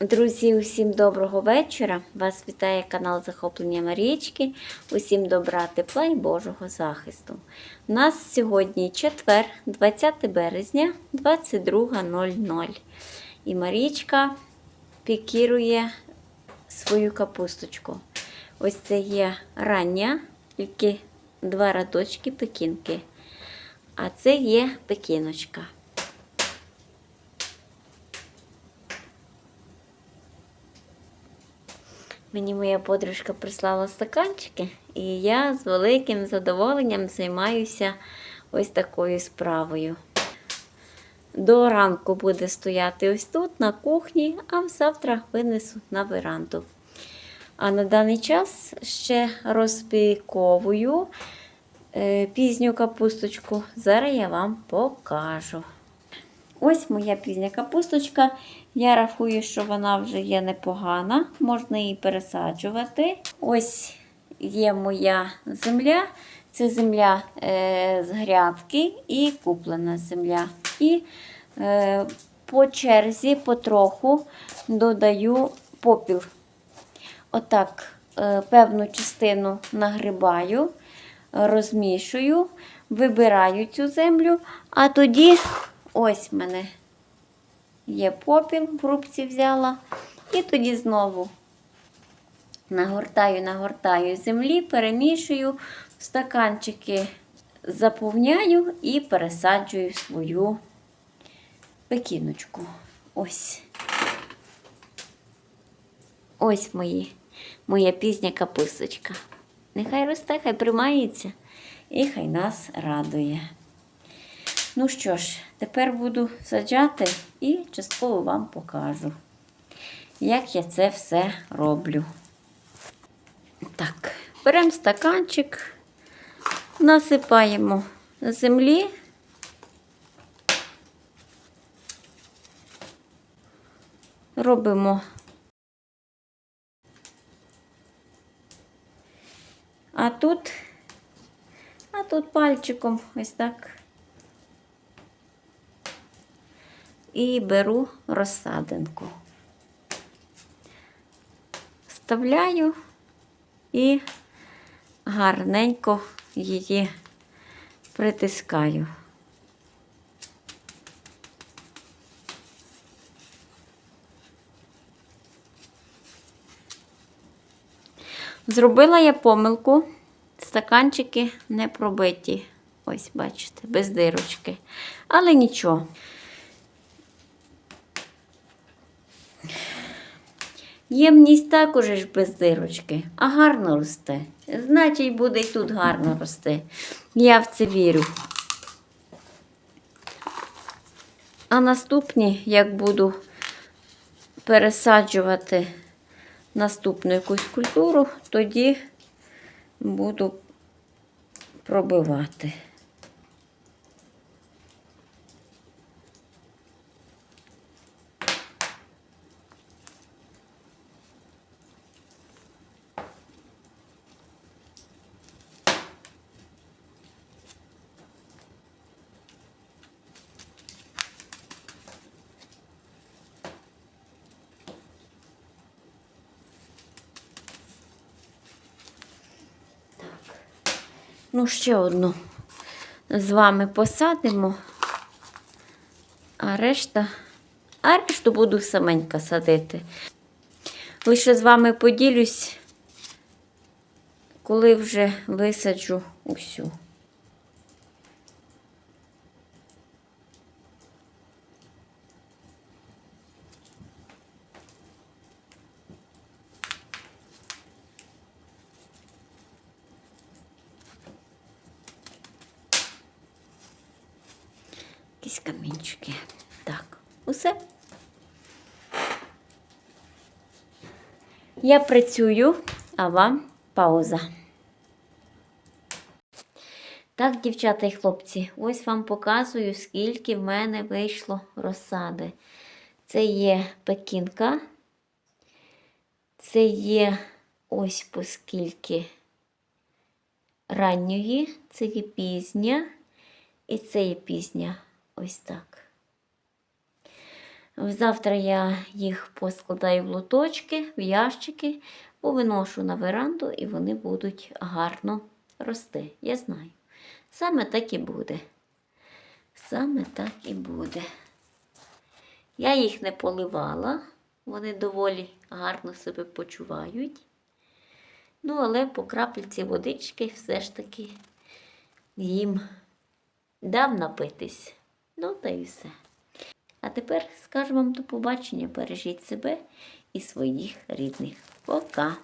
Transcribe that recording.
Друзі, усім доброго вечора. Вас вітає канал Захоплення Марічки. Усім добра, тепла і Божого захисту. У нас сьогодні четвер, 20 березня, 22.00. І Марічка пікірує свою капусточку. Ось це є рання, тільки два радочки пекінки. А це є пекіночка. Мені моя подружка прислала стаканчики, і я з великим задоволенням займаюся ось такою справою. До ранку буде стояти ось тут, на кухні, а завтра винесу на веранду. А на даний час ще розпіковую е, пізню капусточку. Зараз я вам покажу. Ось моя пізня капусточка. Я рахую, що вона вже є непогана, можна її пересаджувати. Ось є моя земля. Це земля е, з грядки і куплена земля. І е, по черзі потроху додаю попіл. Отак, е, певну частину нагрибаю, розмішую, вибираю цю землю, а тоді ось в мене є попіл, в рубці взяла. І тоді знову нагортаю, нагортаю землі, перемішую, стаканчики заповняю і пересаджую свою пекіночку. Ось. Ось мої, моя пізня капусточка. Нехай росте, хай примається і хай нас радує. Ну що ж, тепер буду саджати і частково вам покажу, як я це все роблю. Так, беремо стаканчик, насипаємо землі. Робимо. А тут, а тут пальчиком ось так. І беру розсадинку. Вставляю і гарненько її притискаю. Зробила я помилку, стаканчики не пробиті. Ось, бачите, без дирочки. Але нічого. Ємність також ж без дирочки, а гарно росте. Значить, буде і тут гарно рости. Я в це вірю. А наступні, як буду пересаджувати наступну якусь культуру, тоді буду пробивати. Ну, ще одну з вами посадимо, а решта, а решту буду саменька садити. Лише з вами поділюсь, коли вже висаджу усю. Якісь камінчики. Так, усе. Я працюю, а вам пауза. Так, дівчата і хлопці, ось вам показую, скільки в мене вийшло розсади. Це є пекінка. Це є ось по скільки ранньої, це є пізня, і це є пізня. Ось так. Завтра я їх поскладаю в лоточки, в ящики, повиношу на веранду і вони будуть гарно рости. Я знаю. Саме так і буде. Саме так і буде. Я їх не поливала, вони доволі гарно себе почувають. Ну, але по крапельці водички все ж таки їм дав напитись. Ну, та й все. А тепер скажу вам до побачення. Бережіть себе і своїх рідних. Пока!